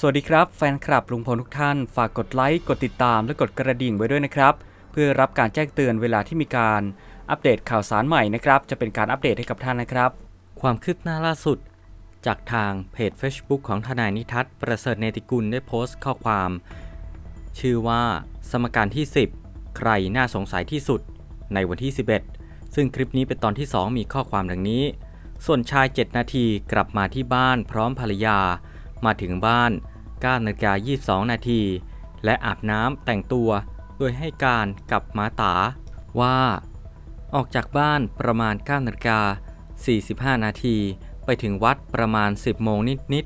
สวัสดีครับแฟนคลับลุงพลทุกท่าน ฝากกดไลค์ กดติดตามและกดกระดิ่งไว้ด้วยนะครับ เพื่อรับการแจ้งเตือนเวลาที่มีการอัปเดตข่าวสารใหม่นะครับ จะเป็นการอัปเดตให้กับท่านนะครับ ความคืบหน้าล่าสุด จากทางเพจ Facebook ของทนายนิทัศน์ประเสริฐเนติกุลได้โพสต์ข้อความ ชื่อว่าสมการที่ 10 ใครน่าสงสัยที่สุด ในวันที่ 11 ซึ่งคลิปนี้เป็นตอนที่ 2 มีข้อความดังนี้ ส่วนชาย 7 นาทีกลับมาที่บ้านพร้อมภรรยา มาถึงบ้าน9นาฬิกา22 นาที และอาบน้ำแต่งตัว โดยให้การกับมาตาว่า ออกจากบ้านประมาณ9นาฬิกา45 นาทีไปถึงวัดประมาณ 10 โมงนิด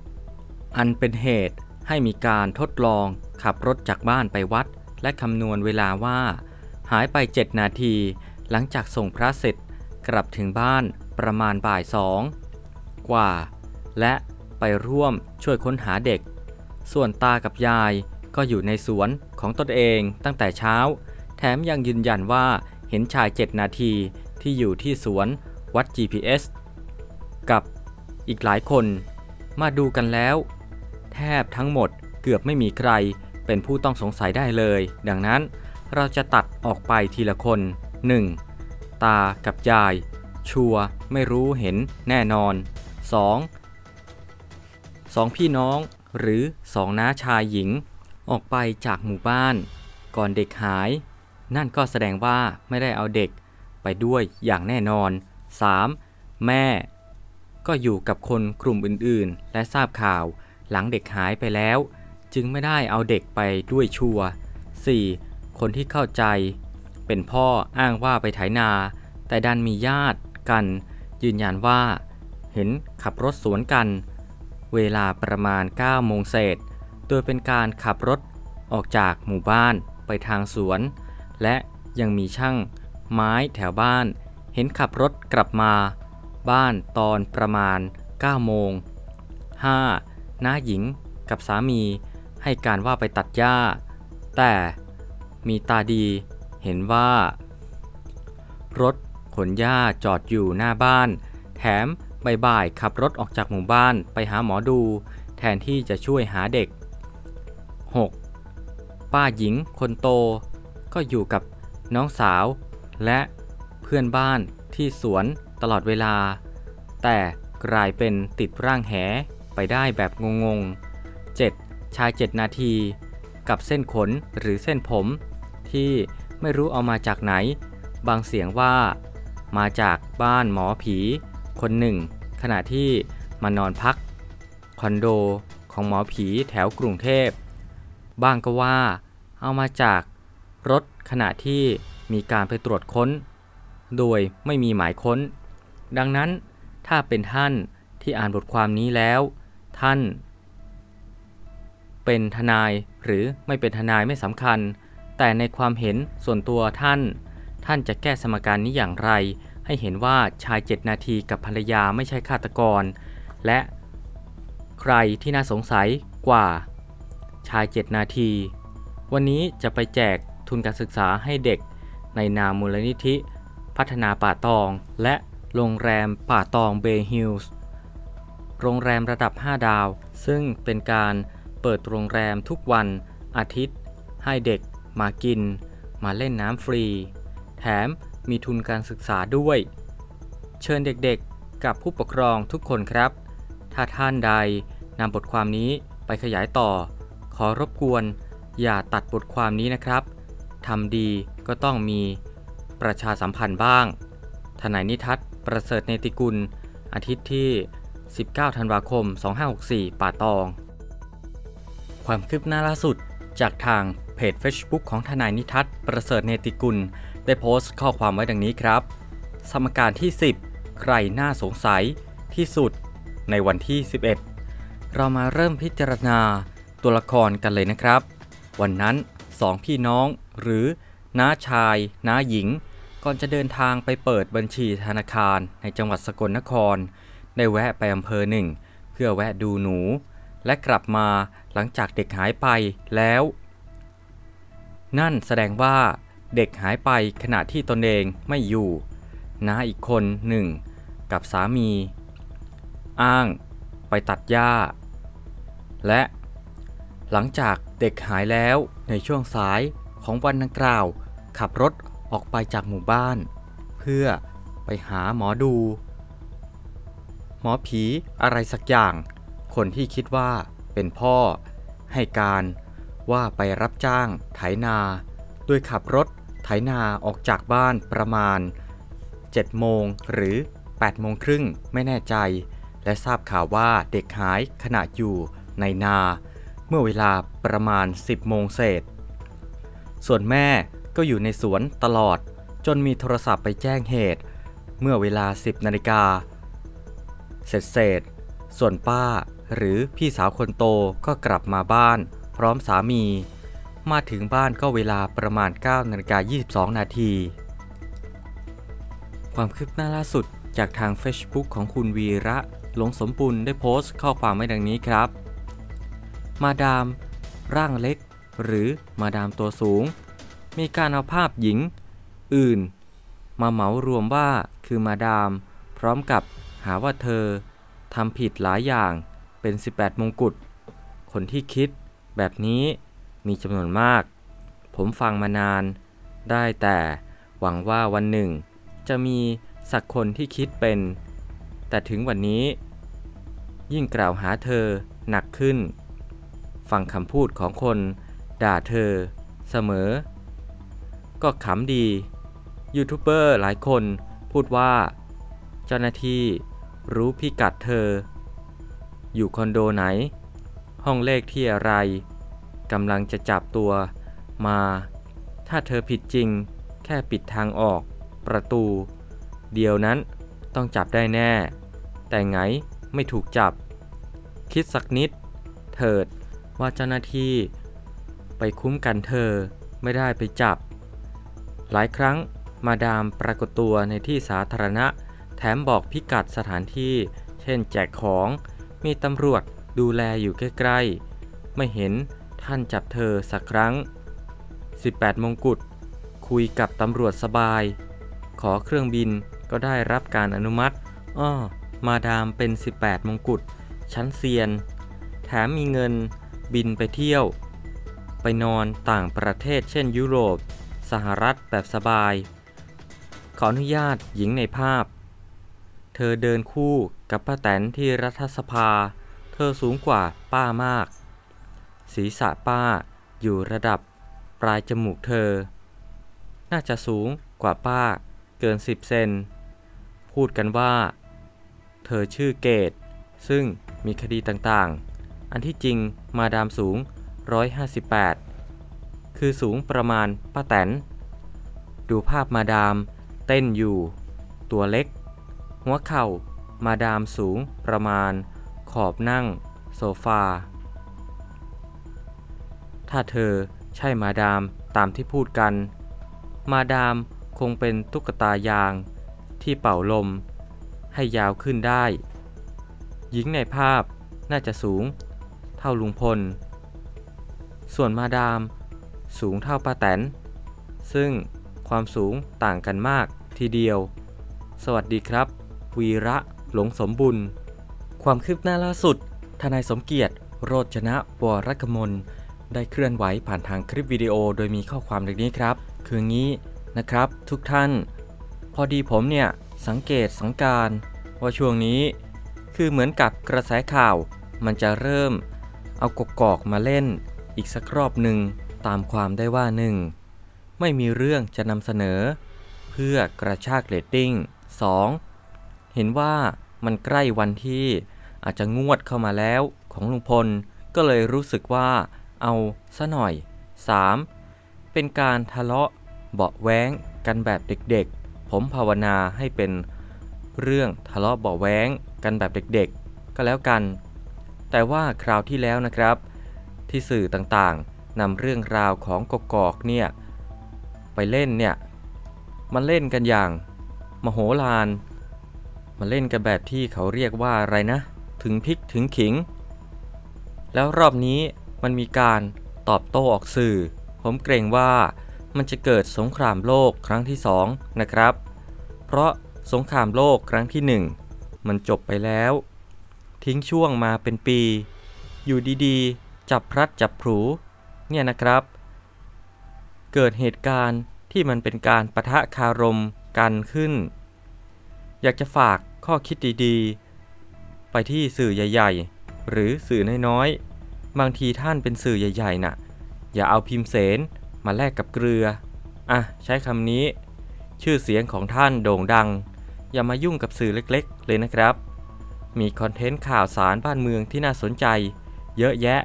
ๆ อันเป็นเหตุให้มีการทดลองขับรถจากบ้านไปวัด และคำนวณเวลาว่า หายไป 7 นาที หลังจากส่งพระเสร็จกลับถึงบ้านประมาณบ่ายสองกว่า และ ไปร่วมช่วยค้นหาเด็ก ส่วนตากับยายก็อยู่ในสวนของตนเองตั้งแต่เช้า แถมยังยืนยันว่าเห็นชาย 7 นาทีที่อยู่ที่สวนวัด GPS กับอีกหลายคนมาดูกันแล้ว แทบทั้งหมดเกือบไม่มีใครเป็นผู้ต้องสงสัยได้เลย ดังนั้นเราจะตัดออกไปทีละคน 1. ตากับยาย ชัวร์ไม่รู้เห็นแน่นอน 2. สองพี่น้องหรือสองน้าชายหญิง ออกไปจากหมู่บ้าน ก่อนเด็กหาย นั่นก็แสดงว่าไม่ได้เอาเด็กไปด้วยอย่างแน่นอน 3. แม่ ก็อยู่กับคนกลุ่มอื่นๆ และทราบข่าวหลังเด็กหายไปแล้ว จึงไม่ได้เอาเด็กไปด้วยชัวร์ 4. คนที่เข้าใจ เป็นพ่ออ้างว่าไปไถนา แต่ดันมีญาติกัน ยืนยันว่า เห็นขับรถสวนกัน เวลาประมาณ 9 โมงเศษ โดยเป็นการขับรถออกจากหมู่บ้านไปทางสวน และยังมีช่างไม้แถวบ้าน เห็นขับรถกลับมา บ้านตอนประมาณ 9 โมง 5. น้าหญิงกับสามีให้การว่าไปตัดหญ้า แต่มีตาดีเห็นว่า รถขนหญ้าจอดอยู่หน้าบ้าน แถม บ่ายๆขับรถออกจากหมู่บ้านไปหาหมอดู แทนที่จะช่วยหาเด็ก 6. ป้าหญิงคนโต ก็อยู่กับน้องสาว และเพื่อนบ้านที่สวนตลอดเวลา แต่กลายเป็นติดร่างแหไปได้แบบงงๆ 7. ชาย 7 นาที กับเส้นขนหรือเส้นผม ที่ไม่รู้เอามาจากไหน บางเสียงว่า มาจากบ้านหมอผี คนหนึ่ง ขณะที่มานอนพักคอนโดของหมอผีแถวกรุงเทพ บ้างก็ว่าเอามาจากรถขณะที่มีการไปตรวจค้น โดยไม่มีหมายค้น ดังนั้นถ้าเป็นท่านที่อ่านบทความนี้แล้ว ท่าน เป็นทนายหรือไม่เป็นทนายไม่สำคัญ แต่ในความเห็นส่วนตัวท่าน ท่านจะแก้สมการนี้อย่างไร ให้เห็นว่าชาย 7 นาทีกับภรรยาไม่ใช่ฆาตกร และใครที่น่าสงสัยกว่า ชาย 7 นาที วันนี้จะไปแจกทุนการศึกษาให้เด็กในนามมูลนิธิ พัฒนาป่าตอง และโรงแรมป่าตองเบย์ฮิลส์โรงแรมระดับ 5 ดาว ซึ่งเป็นการเปิดโรงแรมทุกวันอาทิตย์ ให้เด็กมากิน มาเล่นน้ำฟรี แถม มีทุนการศึกษาด้วย เชิญเด็กๆกับผู้ปกครองทุกคนครับ ถ้าท่านใดนำบทความนี้ไปขยายต่อ ขอรบกวน อย่าตัดบทความนี้นะครับทำดีก็ต้องมีประชาสัมพันธ์บ้าง ทนายนิทัศน์ประเสริฐเนติกุล อาทิตย์ที่ 19 ธันวาคม 2564 ป่าตอง ความคืบหน้าล่าสุดจากทาง เพจ Facebook ของทนายนิทัศน์ประเสริฐเนติกุล ได้โพสต์ข้อความไว้ดังนี้ครับ สมการที่ 10 ใครน่าสงสัยที่สุดในวันที่ 11 เรามาเริ่มพิจารณาตัวละครกันเลยนะครับ วันนั้นสองพี่น้องหรือน้าชายน้าหญิง ก่อนจะเดินทางไปเปิดบัญชีธนาคารในจังหวัดสกลนคร ได้แวะไปอำเภอหนึ่ง เพื่อแวะดูหนู และกลับมาหลังจากเด็กหายไปแล้ว นั่นแสดงว่าเด็กหายไปขณะที่ตนเองไม่อยู่น้าอีกคนหนึ่งกับสามี อ้างไปตัดหญ้า และหลังจากเด็กหายแล้วในช่วงสายของวันดังกล่าว ขับรถออกไปจากหมู่บ้าน เพื่อไปหาหมอดู หมอผีอะไรสักอย่าง คนที่คิดว่าเป็นพ่อให้การ ว่าไปรับจ้างไถนา โดยขับรถไถนาออกจากบ้านประมาณ 7 โมงหรือ 8 โมงครึ่งไม่แน่ใจ และทราบข่าวว่าเด็กหายขณะอยู่ในนา เมื่อเวลาประมาณ 10 โมงเศษ ส่วนแม่ก็อยู่ในสวนตลอด จนมีโทรศัพท์ไปแจ้งเหตุ เมื่อเวลา 10 นาฬิกาเสร็จเสร็จส่วนป้าหรือพี่สาวคนโตก็กลับมาบ้าน พร้อมสามี มาถึงบ้านก็เวลาประมาณ9นาฬิกา22 นาที ความคืบหน้าล่าสุดจากทาง Facebook ของคุณวีระหลงสมบุญได้โพสต์ข้อความไว้ดังนี้ครับ มาดาม ร่างเล็ก หรือมาดามตัวสูง มีการเอาภาพหญิง อื่น มาเหมารวมว่าคือมาดาม พร้อมกับหาว่าเธอทำผิดหลายอย่างเป็น 18 มงกุฎ คนที่คิด แบบนี้มีจำนวนมาก ผมฟังมานาน ได้แต่หวังว่าวันหนึ่ง จะมีสักคนที่คิดเป็น แต่ถึงวันนี้ ยิ่งกล่าวหาเธอหนักขึ้น ฟังคำพูดของคน ด่าเธอ เสมอ ก็ขำดี ยูทูบเบอร์หลายคนพูดว่า เจ้าหน้าที่รู้พิกัดเธอ อยู่คอนโดไหน ห้องเลขที่อะไรกำลังจะจับตัวมา ถ้าเธอผิดจริง แค่ปิดทางออก ประตู เดียวนั้นต้องจับได้แน่ แต่ไงไม่ถูกจับ คิดสักนิด เถิดว่าเจ้าหน้าที่ ไปคุ้มกันเธอไม่ได้ไปจับ หลายครั้งมาดามปรากฏตัวในที่สาธารณะ แถมบอกพิกัดสถานที่ เช่นแจกของ มีตำรวจ ดูแลอยู่ใกล้ๆ ไม่เห็นท่านจับเธอสักครั้ง 18 มงกุฎคุยกับตำรวจสบาย ขอเครื่องบินก็ได้รับการอนุมัติ อ้อ มาดามเป็น 18 มงกุฎชั้นเซียน แถมมีเงินบินไปเที่ยว ไปนอนต่างประเทศเช่นยุโรป สหรัฐแบบสบาย ขออนุญาตหญิงในภาพ เธอเดินคู่กับป้าแตนที่รัฐสภา เธอสูงกว่าป้ามาก ศีรษะป้าอยู่ระดับปลายจมูกเธอ น่าจะสูงกว่าป้าเกิน10เซน พูดกันว่า เธอชื่อเกต ซึ่งมีคดีต่างๆ อันที่จริงมาดามสูง 158 คือสูงประมาณป้าแตน ดูภาพมาดามเต้นอยู่ ตัวเล็ก หัวเข่ามาดามสูงประมาณ ขอบนั่ง โซฟา ถ้าเธอใช่มาดามตามที่พูดกัน มาดามคงเป็นตุ๊กตายาง ที่เป่าลม ให้ยาวขึ้นได้ หญิงในภาพน่าจะสูง เท่าลุงพล ส่วนมาดาม สูงเท่าป้าแตน ซึ่งความสูงต่างกันมากทีเดียว สวัสดีครับ วีระหลงสมบุญ ความคืบหน้าล่าสุด ทนายสมเกียรติ โรจนะวรกมล ได้เคลื่อนไหวผ่านทางคลิปวิดีโอโดยมีข้อความดังนี้ครับ คืองี้นะครับ ทุกท่าน พอดีผมเนี่ย สังเกตสังการ ว่าช่วงนี้ คือเหมือนกับกระแสข่าว มันจะเริ่ม เอากกอกมาเล่น อีกสักรอบหนึ่งตามความได้ว่าหนึ่งไม่มีเรื่องจะนำเสนอ เพื่อกระชากเรตติ้ง 2. เห็นว่ามันใกล้วันที่ อาจจะงวดเข้ามาแล้วของลุงพล ก็เลยรู้สึกว่าเอาซะหน่อย 3. เป็นการทะเลาะเบาแว้งกันแบบเด็กๆ ผมภาวนาให้เป็นเรื่องทะเลาะเบาแว้งกันแบบเด็กๆ ก็แล้วกัน แต่ว่าคราวที่แล้วนะครับ ที่สื่อต่างๆนำเรื่องราวของกกอกเนี่ยไปเล่นเนี่ยมันเล่นกันอย่าง มโหฬารมาเล่นกันแบบที่เขาเรียกว่าอะไรนะ ถึงพริกถึงขิง แล้วรอบนี้มันมีการตอบโต้ออกสื่อ ผมเกรงว่ามันจะเกิดสงครามโลกครั้งที่สองนะครับ เพราะสงครามโลกครั้งที่หนึ่งมันจบไปแล้ว ทิ้งช่วงมาเป็นปี อยู่ดีๆ จับพลัดจับผู เนี่ยนะครับ เกิดเหตุการณ์ที่มันเป็นการปะทะคารมกันขึ้น อยากจะฝากข้อคิดดีๆ ไปที่สื่อใหญ่ ๆ หรือสื่อน้อยๆ บางทีท่านเป็นสื่อใหญ่ๆน่ะ อย่าเอาพิมพ์เสนมาแลกกับเกลือ อะ ใช้คำนี้ ชื่อเสียงของท่านโด่งดัง อย่ามายุ่งกับสื่อเล็กๆ เลยนะครับ มีคอนเทนต์ข่าวสารบ้านเมืองที่น่าสนใจ เยอะแยะ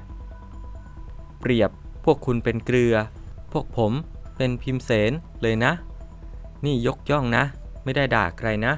เปรียบพวกคุณเป็นเกลือ พวกผมเป็นพิมพ์เสนเลยนะ นี่ยกย่องนะ ไม่ได้ด่าใครนะ